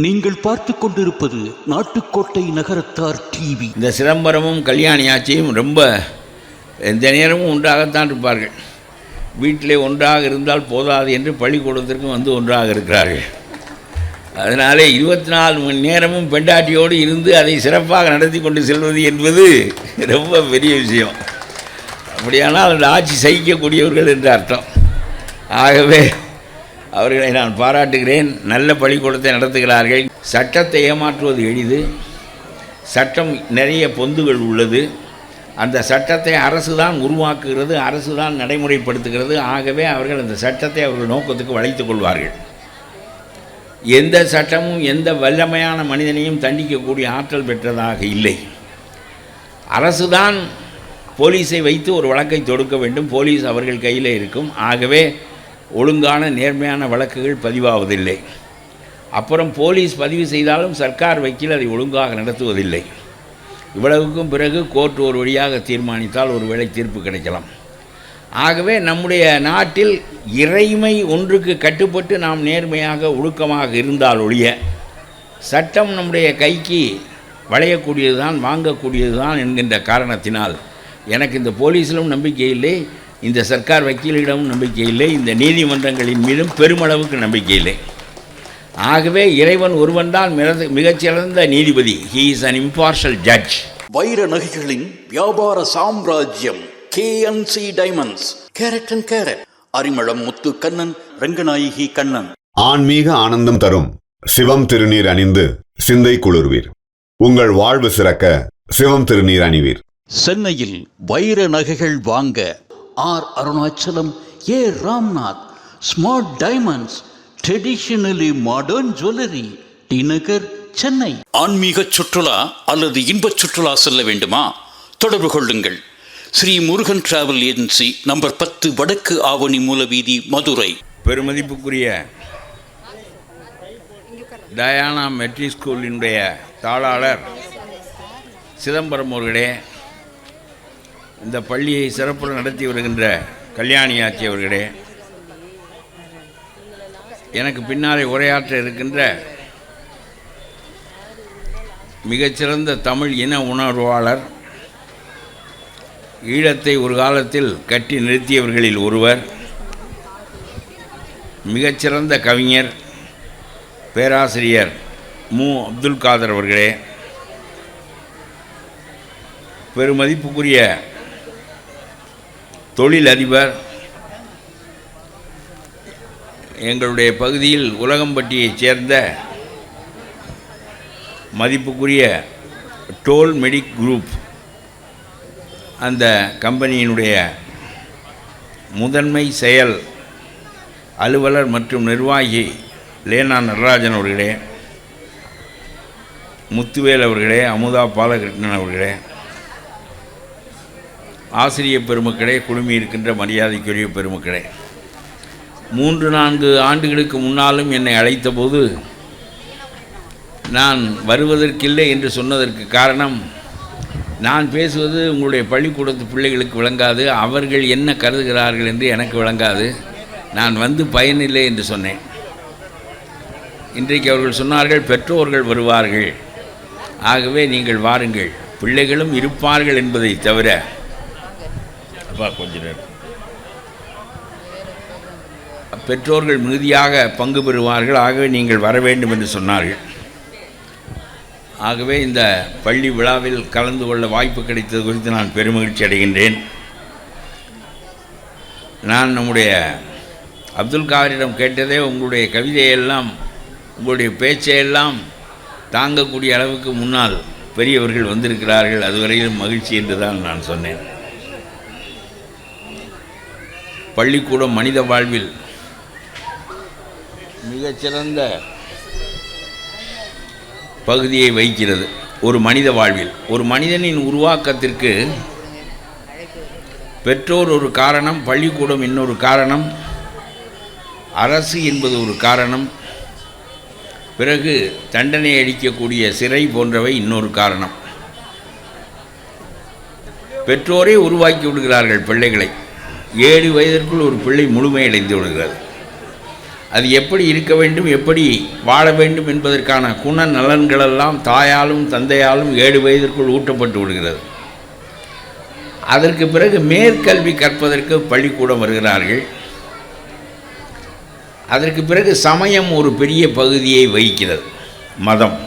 நீங்கள் பார்த்து கொண்டிருப்பது நாட்டுக்கோட்டை நகரத்தார் டிவி இந்த சிதம்பரமும் கல்யாணி ஆட்சியும் ரொம்ப எந்த நேரமும் ஒன்றாகத்தான் இருப்பார்கள். வீட்டிலே ஒன்றாக இருந்தால் போதாது என்று பள்ளிக்கூடத்திற்கும் வந்து ஒன்றாக இருக்கிறார்கள். அதனாலே இருபத்தி நாலு மணி நேரமும் பெண்டாட்டியோடு இருந்து அதை சிறப்பாக நடத்தி கொண்டு செல்வது என்பது ரொம்ப பெரிய விஷயம். அப்படியானால் அந்த ஆட்சி சகிக்கக்கூடியவர்கள் என்று அர்த்தம். ஆகவே அவர்களை நான் பாராட்டுகிறேன். நல்ல பள்ளிக்கூடத்தை நடத்துகிறார்கள். சட்டத்தை ஏமாற்றுவது எளிது. சட்டம் நிறைய பொந்துகள் உள்ளது. அந்த சட்டத்தை அரசு தான் உருவாக்குகிறது அரசு தான் நடைமுறைப்படுத்துகிறது. ஆகவே அவர்கள் அந்த சட்டத்தை அவர்கள் நோக்கத்துக்கு வளைத்து கொள்வார்கள். எந்த சட்டமும் எந்த வல்லமையான மனிதனையும் தண்டிக்கக்கூடிய ஆற்றல் பெற்றதாக இல்லை. அரசு தான் போலீஸை வைத்து ஒரு வழக்கை தொடுக்க வேண்டும். போலீஸ் அவர்கள் கையில் இருக்கும். ஆகவே ஒழுங்கான நேர்மையான வழக்குகள் பதிவாவதில்லை. அப்புறம் போலீஸ் பதிவு செய்தாலும் சர்க்கார் வக்கீல் அதை ஒழுங்காக நடத்துவதில்லை. இவ்வளவுக்கும் பிறகு கோர்ட் ஒரு வழியாக தீர்மானித்தால் ஒருவேளை தீர்ப்பு கிடைக்கலாம். ஆகவே நம்முடைய நாட்டில் இறைமை ஒன்றுக்கு கட்டுப்பட்டு நாம் நேர்மையாக ஒழுக்கமாக இருந்தால் ஒழிய சட்டம் நம்முடைய கைக்கு வளையக்கூடியது தான் வாங்கக்கூடியது தான் என்கின்ற காரணத்தினால் எனக்கு இந்த போலீஸிலும் நம்பிக்கை இல்லை. இந்த சர்க்கார் வக்கீலிடமும் நம்பிக்கை இல்லை இந்த நீதிமன்றங்களின் மீதும் பெருமளவுக்கு நம்பிக்கை இல்லை. ஆகவே இறைவன் ஒருவன் தான் மிகச்சிறந்த நீதிபதி. He is an impartial judge வைர நகைகளின் வியாபார சாம்ராஜ்யம் K N C diamonds carat and carat Arimalam Muthu Kannan Ranganayaki Kannan. ஆன்மீக ஆனந்தம் தரும் சிவம் திருநீர் அணிந்து சிந்தை குளிர்வீர். உங்கள் வாழ்வு சிறக்க சிவம் திருநீர் அணிவீர். சென்னையில் வைர நகைகள் வாங்க R Arunachalam A Ramnath. Smart diamonds traditionally modern jewellery T Nagar Chennai. ஆன்மீக சுற்றுலா அல்லது இன்பச் சுற்றுலா செல்ல வேண்டுமா? தொடர்பு கொள்ளுங்கள். Sri Murugan travel agency number பத்து வடக்கு ஆவணி மூலவீதி மதுரை. பெருமதிப்புக்குரிய டயானா மெட்ரி ஸ்கூலினுடைய தாளாளர் சிதம்பரம் அவர்களே இந்த பள்ளியை சிறப்புடன் நடத்தி வருகின்ற கல்யாணி ஆட்சி அவர்களே எனக்கு பின்னாலே உரையாற்ற இருக்கின்ற மிகச்சிறந்த தமிழ் இன உணர்வாளர் ஈழத்தை ஒரு காலத்தில் கட்டி நிறுத்தியவர்களில் ஒருவர் மிகச்சிறந்த கவிஞர் பேராசிரியர் மு. அப்துல் காதர் அவர்களே. பெருமதிப்புக்குரிய தொழிலதிபர். எங்களுடைய பகுதியில் உலகம்பட்டியைச் சேர்ந்த மதிப்புக்குரிய டோல் மெடிக் குரூப் அந்த கம்பெனியினுடைய முதன்மை செயல் அலுவலர் மற்றும் நிர்வாகி லேனா நடராஜன் அவர்களே முத்துவேல் அவர்களே அமுதா பாலகிருஷ்ணன் அவர்களே ஆசிரியர் பெருமக்களே குழுமி இருக்கின்ற மரியாதைக்குரிய பெருமக்களே மூன்று நான்கு ஆண்டுகளுக்கு முன்னாலும் என்னை அழைத்தபோது நான் வருவதற்கில்லை என்று சொன்னதற்கு காரணம் நான் பேசுவது உங்களுடைய பள்ளிக்கூடத்து பிள்ளைகளுக்கு விளங்காது அவர்கள் என்ன கருதுகிறார்கள் என்று எனக்கு விளங்காது நான் வந்து பயனில்லை என்று சொன்னேன். இன்றைக்கு அவர்கள் சொன்னார்கள் பெற்றோர்கள் வருவார்கள். ஆகவே நீங்கள் வாருங்கள். பிள்ளைகளும் இருப்பார்கள் என்பதை தவிர அப்பா கொஞ்ச நேரம் பெற்றோர்கள் மிகுதியாக பங்கு பெறுவார்கள். ஆகவே நீங்கள் வர வேண்டும் என்று சொன்னார்கள். ஆகவே இந்த பள்ளி விழாவில் கலந்து கொள்ள வாய்ப்பு கிடைத்தது குறித்து நான் பெருமகிழ்ச்சி அடைகின்றேன். நான் நம்முடைய அப்துல் காரிடம் கேட்டதே உங்களுடைய கவிதையெல்லாம் உங்களுடைய பேச்சையெல்லாம் தாங்கக்கூடிய அளவுக்கு முன்னால் பெரியவர்கள் வந்திருக்கிறார்கள். அதுவரையிலும் மகிழ்ச்சி என்று தான் நான் சொன்னேன். பள்ளிக்கூடம் மனித வாழ்வில் மிகச்சிறந்த பகுதியை வைக்கிறது ஒரு மனித வாழ்வில். ஒரு மனிதனின் உருவாக்கத்திற்கு பெற்றோர் ஒரு காரணம் பள்ளிக்கூடம் இன்னொரு காரணம் அரசு என்பது ஒரு காரணம் பிறகு தண்டனை அளிக்கக்கூடிய சிறை போன்றவை இன்னொரு காரணம். பெற்றோரே உருவாக்கி விடுகிறார்கள் பிள்ளைகளை. ஏழு வயதிற்குள் ஒரு பிள்ளை முழுமையடைந்து விடுகிறது. அது எப்படி இருக்க வேண்டும் எப்படி வாழ வேண்டும் என்பதற்கான குண நலன்களெல்லாம் தாயாலும் தந்தையாலும் ஏழு வயதிற்குள் ஊட்டப்பட்டு விடுகிறது. அதற்கு பிறகு மேற்கல்வி கற்பதற்கு பள்ளிக்கூடம் வருகிறார்கள். அதற்கு பிறகு சமயம் ஒரு பெரிய பகுதியை வகிக்கிறது மதம்.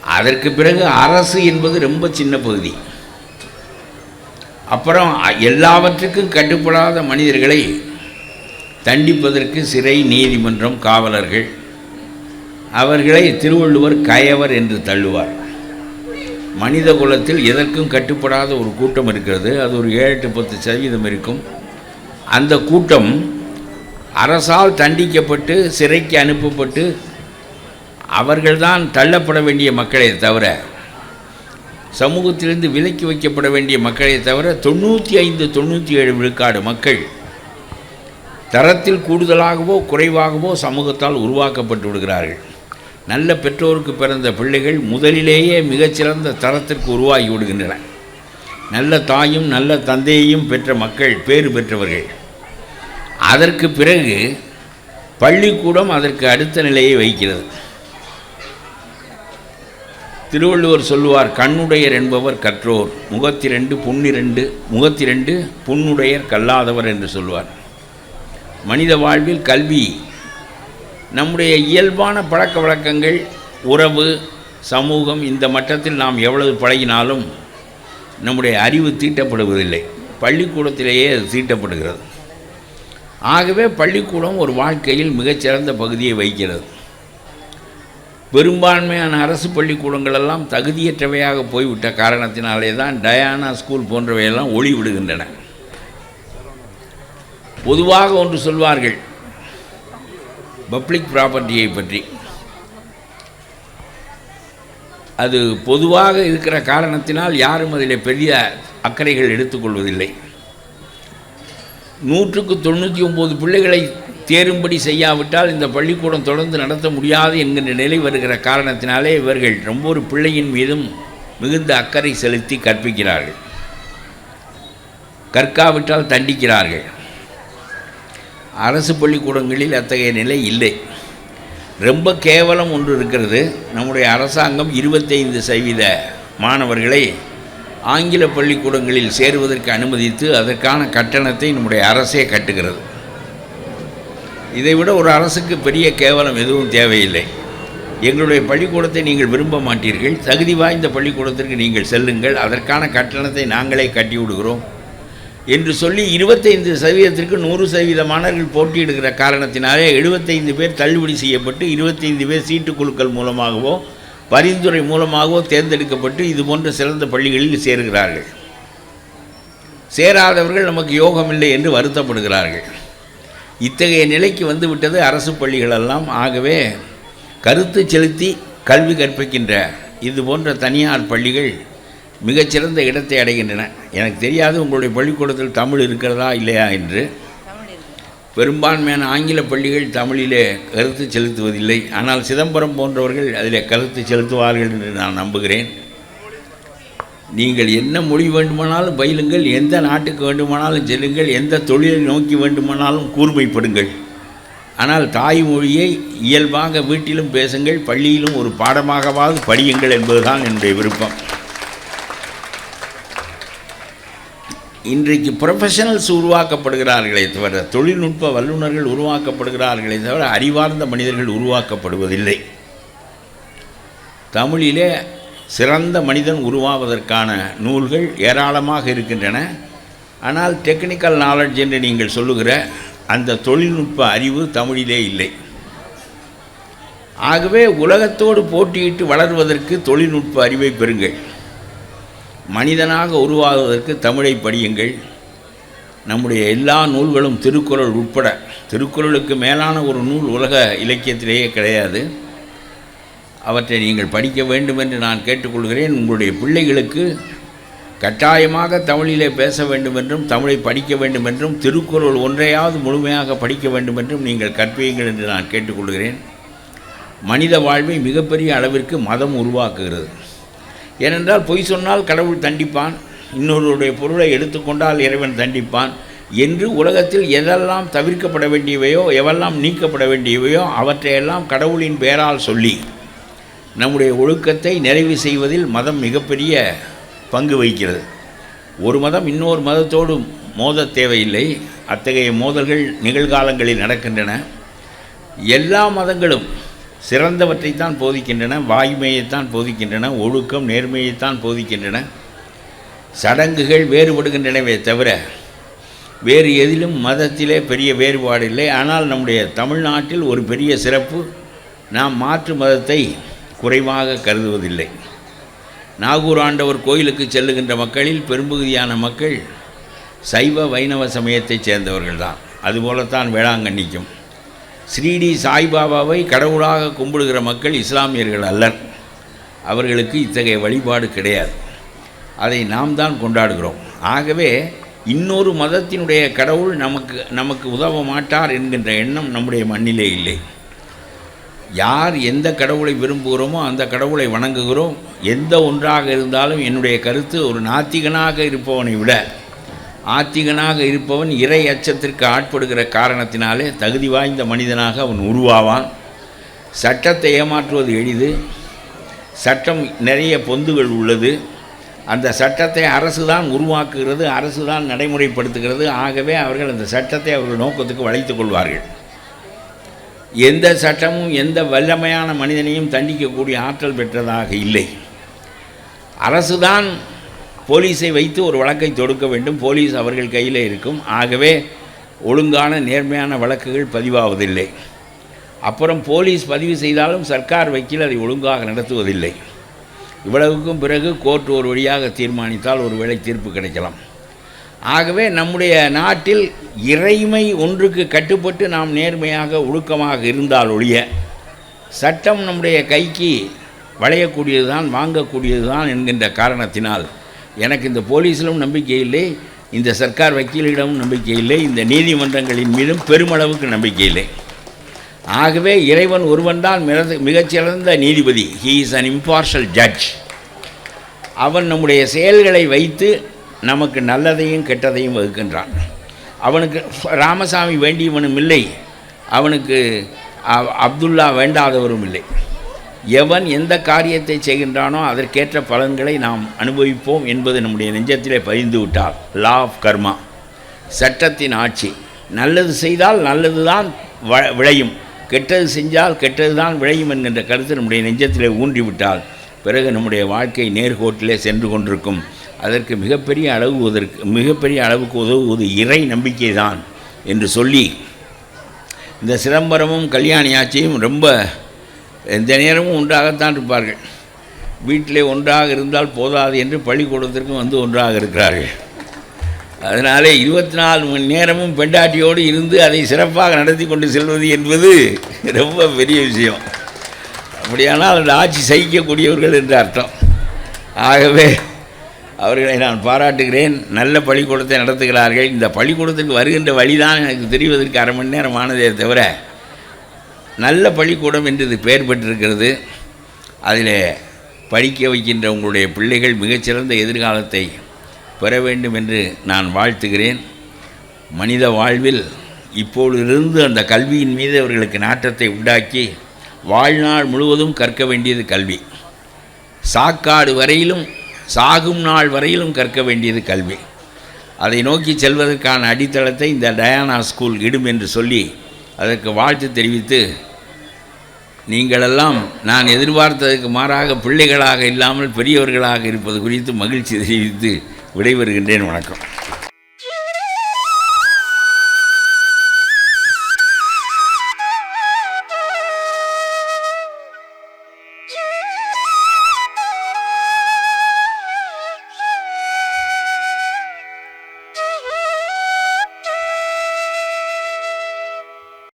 அதற்கு பிறகு அரசு என்பது ரொம்ப சின்ன பகுதி. அப்புறம் எல்லாவற்றுக்கும் கட்டுப்படாத மனிதர்களை தண்டிப்பதற்கு சிறை நீதிமன்றம் காவலர்கள். அவர்களை திருவள்ளுவர் கயவர் என்று தள்ளுவார். மனித குலத்தில் எதற்கும் கட்டுப்படாத ஒரு கூட்டம் இருக்கிறது. அது ஒரு ஏழு எட்டு பத்து சதவீதம் இருக்கும். அந்த கூட்டம் அரசால் தண்டிக்கப்பட்டு சிறைக்கு அனுப்பப்பட்டு அவர்கள்தான் தள்ளப்பட வேண்டிய மக்களே தவிர சமூகத்திலிருந்து விலக்கி வைக்கப்பட வேண்டிய மக்களை தவிர தொண்ணூற்றி ஐந்து தொண்ணூற்றி ஏழு விழுக்காடு மக்கள் தரத்தில் கூடுதலாகவோ குறைவாகவோ சமூகத்தால் உருவாக்கப்பட்டு விடுகிறார்கள். நல்ல பெற்றோருக்கு பிறந்த பிள்ளைகள் முதலிலேயே மிகச்சிறந்த தரத்திற்கு உருவாகி விடுகின்றன. நல்ல தாயும் நல்ல தந்தையையும் பெற்ற மக்கள் பேறு பெற்றவர்கள். அதற்கு பிறகு பள்ளிக்கூடம் அதற்கு அடுத்த நிலையை வைக்கிறது திருவள்ளுவர் சொல்லுவார் கண்ணுடையர் என்பவர் கற்றோர். முகத்திரண்டு புன்னிரண்டு முகத்திரண்டு புண்ணுடையர் கல்லாதவர் என்று சொல்வார் மனித வாழ்வில் கல்வி நம்முடைய இயல்பான பழக்க வழக்கங்கள் உறவு சமூகம் இந்த மட்டத்தில் நாம் எவ்வளவு பழகினாலும் நம்முடைய அறிவு தீட்டப்படுவதில்லை. பள்ளிக்கூடத்திலேயே அது தீட்டப்படுகிறது. ஆகவே பள்ளிக்கூடம் ஒரு வாழ்க்கையில் மிகச்சிறந்த பகுதியை வகிக்கிறது. பெரும்பான்மையான அரசு பள்ளிக்கூடங்கள் எல்லாம் தகுதியற்றவையாக போய்விட்ட காரணத்தினாலே தான் டயானா ஸ்கூல் போன்றவையெல்லாம் ஒளி விடுகின்றன பொதுவாக ஒன்று சொல்வார்கள் பப்ளிக் ப்ராப்பர்ட்டியை பற்றி. அது பொதுவாக இருக்கிற காரணத்தினால் யாரும் அதில் பெரிய அக்கறைகள் எடுத்துக்கொள்வதில்லை. நூற்றுக்கு தொண்ணூற்றி ஒம்பது பிள்ளைகளை தேரும்படி செய்யாவிட்டால் இந்த பள்ளிக்கூடம் தொடர்ந்து நடத்த முடியாது என்கின்ற நிலை வருகிற காரணத்தினாலே இவர்கள் ரொம்ப ஒரு பிள்ளையின் மீதும் மிகுந்த அக்கறை செலுத்தி கற்பிக்கிறார்கள். கற்காவிட்டால் தண்டிக்கிறார்கள். அரசு பள்ளிக்கூடங்களில் அத்தகைய நிலை இல்லை. ரொம்ப கேவலம் ஒன்று இருக்கிறது. நம்முடைய அரசாங்கம் இருபத்தைந்து சதவீத மாணவர்களை ஆங்கில பள்ளிக்கூடங்களில் சேருவதற்கு அனுமதித்து அதற்கான கட்டணத்தை நம்முடைய அரசே கட்டுகிறது. இதைவிட ஒரு அரசுக்கு பெரிய கேவலம் எதுவும் தேவையில்லை. எங்களுடைய பள்ளிக்கூடத்தை நீங்கள் விரும்ப மாட்டீர்கள். தகுதி வாய்ந்த பள்ளிக்கூடத்திற்கு நீங்கள் செல்லுங்கள். அதற்கான கட்டணத்தை நாங்களே கட்டி விடுகிறோம் என்று சொல்லி இருபத்தைந்து சதவீதத்திற்கு நூறு சதவீத மாணவர்கள் போட்டியிடுகிற காரணத்தினாலே எழுபத்தைந்து பேர் தள்ளுபடி செய்யப்பட்டு இருபத்தைந்து பேர் சீட்டு குழுக்கள் மூலமாகவோ பரிந்துரை மூலமாகவோ தேர்ந்தெடுக்கப்பட்டு இது போன்ற சிறந்த பள்ளிகளில் சேருகிறார்கள். சேராதவர்கள் நமக்கு யோகம் இல்லை என்று வருத்தப்படுகிறார்கள். இத்தகைய நிலைக்கு வந்துவிட்டது அரசு பள்ளிகளெல்லாம். ஆகவே கருத்து செலுத்தி கல்வி கற்பிக்கின்ற இது போன்ற தனியார் பள்ளிகள் மிகச்சிறந்த இடத்தை அடைகின்றன. எனக்கு தெரியாது உங்களுடைய பள்ளிக்கூடத்தில் தமிழ் இருக்கிறதா இல்லையா என்று. பெரும்பான்மையான ஆங்கில பள்ளிகள் தமிழிலே கருத்து செலுத்துவதில்லை. ஆனால் சிதம்பரம் போன்றவர்கள் அதில் கருத்து செலுத்துவார்கள் என்று நான் நம்புகிறேன். நீங்கள் என்ன மொழி வேண்டுமானாலும் பயிலுங்கள் எந்த நாட்டுக்கு வேண்டுமானாலும் செல்லுங்கள் எந்த தொழிலை நோக்கி வேண்டுமானாலும் கூர்மைப்படுங்கள். ஆனால் தாய்மொழியை இயல்பாக வீட்டிலும் பேசுங்கள் பள்ளியிலும் ஒரு பாடமாகவாவது படியுங்கள் என்பதுதான் என்னுடைய விருப்பம். இன்றைக்கு ப்ரொஃபஷனல்ஸ் உருவாக்கப்படுகிறார்களே தவிர தொழில்நுட்ப வல்லுநர்கள் உருவாக்கப்படுகிறார்களே தவிர அறிவார்ந்த மனிதர்கள் உருவாக்கப்படுவதில்லை. தமிழிலே சிறந்த மனிதன் உருவாவதற்கான நூல்கள் ஏராளமாக இருக்கின்றன. ஆனால் டெக்னிக்கல் நாலெட்ஜ் என்று நீங்கள் சொல்லுகிற அந்த தொழில்நுட்ப அறிவு தமிழிலே இல்லை. ஆகவே உலகத்தோடு போட்டியிட்டு வளர்வதற்கு தொழில்நுட்ப அறிவை பெறுங்கள். மனிதனாக உருவாகுவதற்கு தமிழை படியுங்கள். நம்முடைய எல்லா நூல்களும் திருக்குறள் உட்பட. திருக்குறளுக்கு மேலான ஒரு நூல் உலக இலக்கியத்திலேயே கிடையாது. அவற்றை நீங்கள் படிக்க வேண்டும் என்று நான் கேட்டுக்கொள்கிறேன். உங்களுடைய பிள்ளைகளுக்கு கட்டாயமாக தமிழிலே பேச வேண்டும் என்றும் தமிழை படிக்க வேண்டும் என்றும் திருக்குறள் ஒன்றையாவது முழுமையாக படிக்க வேண்டும் என்றும் நீங்கள் கற்பியுங்கள் என்று நான் கேட்டுக்கொள்கிறேன். மனித வாழ்வை மிகப்பெரிய அளவிற்கு மதம் உருவாக்குகிறது. ஏனென்றால் பொய் சொன்னால் கடவுள் தண்டிப்பான் இன்னொருடைய பொருளை எடுத்துக்கொண்டால் இறைவன் தண்டிப்பான். என்று உலகத்தில் எதெல்லாம் தவிர்க்கப்பட வேண்டியவையோ எவெல்லாம் நீக்கப்பட வேண்டியவையோ அவற்றையெல்லாம் கடவுளின் பெயரால் சொல்லி நம்முடைய ஒழுக்கத்தை நிறைவு செய்வதில் மதம் மிகப்பெரிய பங்கு வகிக்கிறது. ஒரு மதம் இன்னொரு மதத்தோடு மோத தேவையில்லை. அத்தகைய மோதல்கள் நிகழ்காலங்களில் நடக்கின்றன. எல்லா மதங்களும் சிறந்தவற்றைத்தான் போதிக்கின்றன வாய்மையைத்தான் போதிக்கின்றன ஒழுக்கம் நேர்மையைத்தான் போதிக்கின்றன. சடங்குகள் வேறுபடுகின்றனவே தவிர வேறு எதிலும் மதத்திலே பெரிய வேறுபாடு இல்லை ஆனால் நம்முடைய தமிழ்நாட்டில் ஒரு பெரிய சிறப்பு நாம் மாற்று மதத்தை குறைவாக கருதுவதில்லை. நாகூர் ஆண்டவர் கோயிலுக்கு செல்லுகின்ற மக்களில் பெரும்பகுதியான மக்கள் சைவ வைணவ சமயத்தைச் சேர்ந்தவர்கள்தான். அதுபோலத்தான் வேளாங்கண்ணிக்கும். ஸ்ரீடி சாய்பாபாவை கடவுளாக கும்பிடுகிற மக்கள் இஸ்லாமியர்கள் அல்லர். அவர்களுக்கு இத்தகைய வழிபாடு கிடையாது. அதை நாம் தான் கொண்டாடுகிறோம். ஆகவே இன்னொரு மதத்தினுடைய கடவுள் நமக்கு நமக்கு உதவ மாட்டார் என்கின்ற எண்ணம் நம்முடைய மண்ணிலே இல்லை. யார் எந்த கடவுளை விரும்புகிறோமோ அந்த கடவுளை வணங்குகிறோம். எந்த ஒன்றாக இருந்தாலும் என்னுடைய கருத்து ஒரு நாத்திகனாக இருப்பவனை விட ஆத்திகனாக இருப்பவன் இறை அச்சத்திற்கு ஆட்படுகிற காரணத்தினாலே தகுதி வாய்ந்த மனிதனாக அவன் உருவாவான். சட்டத்தை ஏமாற்றுவது எளிது. சட்டம் நிறைய பொந்துகள் உள்ளது. அந்த சட்டத்தை அரசு தான் உருவாக்குகிறது அரசு தான் நடைமுறைப்படுத்துகிறது. ஆகவே அவர்கள் அந்த சட்டத்தை அவர்கள் நோக்கத்துக்கு வளைத்துக் கொள்வார்கள். எந்த சட்டமும் எந்த வல்லமையான மனிதனையும் தண்டிக்கக்கூடிய ஆற்றல் பெற்றதாக இல்லை. அரசு தான் போலீஸை வைத்து ஒரு வழக்கை தொடுக்க வேண்டும். போலீஸ் அவர்கள் கையில் இருக்கும். ஆகவே ஒழுங்கான நேர்மையான வழக்குகள் பதிவாவதில்லை. அப்புறம் போலீஸ் பதிவு செய்தாலும் சர்க்கார் வக்கீல் அதை ஒழுங்காக நடத்துவதில்லை. இவ்வளவுக்கும் பிறகு கோர்ட் ஒரு வழியாக தீர்மானித்தால் ஒருவேளை தீர்ப்பு கிடைக்கலாம். ஆகவே நம்முடைய நாட்டில் இறைமை ஒன்றுக்கு கட்டுப்பட்டு நாம் நேர்மையாக ஒழுக்கமாக இருந்தால் ஒழிய சட்டம் நம்முடைய கைக்கு வளையக்கூடியது தான் வாங்கக்கூடியது தான் என்கின்ற காரணத்தினால் எனக்கு இந்த போலீஸிலும் நம்பிக்கை இல்லை இந்த சர்க்கார் வக்கீலிடமும் நம்பிக்கை இல்லை இந்த நீதிமன்றங்களின் மீதும் பெருமளவுக்கு நம்பிக்கை இல்லை. ஆகவே இறைவன் ஒருவன் தான் மிக மிகச்சிறந்த நீதிபதி. He is an impartial judge அவன் நம்முடைய செயல்களை வைத்து நமக்கு நல்லதையும் கெட்டதையும் வகுக்கின்றான். அவனுக்கு ராமசாமி வேண்டியவனும் இல்லை. அவனுக்கு அ- அப்துல்லா வேண்டாதவரும் இல்லை. எவன் எந்த காரியத்தை செய்கின்றானோ அதற்கேற்ற பலன்களை நாம் அனுபவிப்போம் என்பது நம்முடைய நெஞ்சத்திலே பதிந்து விட்டார். லா ஆஃப் கர்மா சட்டத்தின் ஆட்சி. நல்லது செய்தால் நல்லது தான் வ விளையும். கெட்டது செஞ்சால் கெட்டது தான் விளையும் என்கின்ற கருத்து நம்முடைய நெஞ்சத்திலே ஊன்றிவிட்டால் பிறகு நம்முடைய வாழ்க்கை நேர்கோட்டிலே சென்று கொண்டிருக்கும். அதற்கு மிகப்பெரிய அளவுவதற்கு மிகப்பெரிய அளவுக்கு உதவுவது இறை நம்பிக்கை தான் என்று சொல்லி இந்த சிதம்பரமும் கல்யாணியாச்சியும் ரொம்ப எந்த நேரமும் ஒன்றாகத்தான் இருப்பார்கள். வீட்டிலே ஒன்றாக இருந்தால் போதாது என்று பள்ளிக்கூடத்திற்கும் வந்து ஒன்றாக இருக்கிறார்கள். அதனாலே இருபத்தி நாலு மணி நேரமும் பெண்டாட்டியோடு இருந்து அதை சிறப்பாக நடத்தி கொண்டு செல்வது என்பது ரொம்ப பெரிய விஷயம். அப்படியானால் அந்த ஆட்சி சகிக்கக்கூடியவர்கள் என்று அர்த்தம். ஆகவே அவர்களை நான் பாராட்டுகிறேன். நல்ல பள்ளிக்கூடத்தை நடத்துகிறார்கள். இந்த பள்ளிக்கூடத்துக்கு வருகின்ற வழிதான் எனக்கு தெரிவதற்கு அரை மணி நேரம் ஆனதே தவிர நல்ல பள்ளிக்கூடம் என்று இது பெயர் பெற்றிருக்கிறது. அதில் படிக்க வைக்கின்ற உங்களுடைய பிள்ளைகள் மிகச்சிறந்த எதிர்காலத்தை பெற வேண்டும் என்று நான் வாழ்த்துகிறேன். மனித வாழ்வில் இப்பொழுதிருந்து அந்த கல்வியின் மீது அவர்களுக்கு நாட்டத்தை உண்டாக்கி வாழ்நாள் முழுவதும் கற்க வேண்டியது கல்வி. சாக்காடு வரையிலும் சாகும் நாள் வரையிலும் கற்க வேண்டியது கல்வி. அதை நோக்கி செல்வதற்கான அடித்தளத்தை இந்த டயானா ஸ்கூல் இடும் என்று சொல்லி அதற்கு வாழ்த்து தெரிவித்து நீங்களெல்லாம் நான் எதிர்பார்த்ததற்கு மாறாக பிள்ளைகளாக இல்லாமல் பெரியவர்களாக இருப்பது குறித்து மகிழ்ச்சி தெரிவித்து விடைபெறுகின்றேன். வணக்கம்.